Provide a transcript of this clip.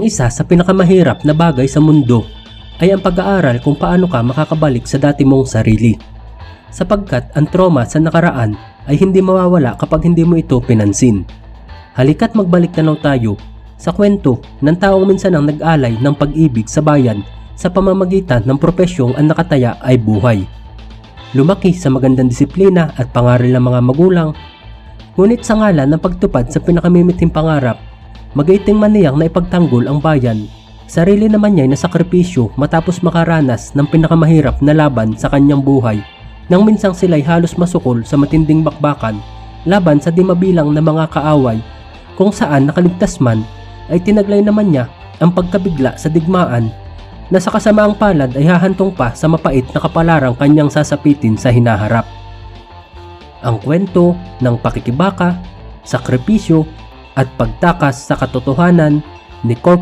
Isa sa pinakamahirap na bagay sa mundo ay ang pag-aaral kung paano ka makakabalik sa dati mong sarili. Sapagkat ang trauma sa nakaraan ay hindi mawawala kapag hindi mo ito pinansin. Halika't magbalik tanaw tayo sa kwento ng taong minsan ang nag-alay ng pag-ibig sa bayan sa pamamagitan ng profesyong ang nakataya ay buhay. Lumaki sa magandang disiplina at pangaral ng mga magulang, ngunit sa ngalan ng pagtupad sa pinakamimiting pangarap, magaiting man niyang na ipagtanggol ang bayan. Sarili naman niya ay nasakripisyo matapos makaranas ng pinakamahirap na laban sa kanyang buhay nang minsang sila'y halos masukol sa matinding bakbakan laban sa di mabilang na mga kaaway kung saan nakaligtas man ay tinaglay naman niya ang pagkabigla sa digmaan na sa kasamaang palad ay hahantong pa sa mapait na kapalarang kanyang sasapitin sa hinaharap. Ang kwento ng pakikibaka, sakripisyo at pagtakas sa katotohanan ni Corporal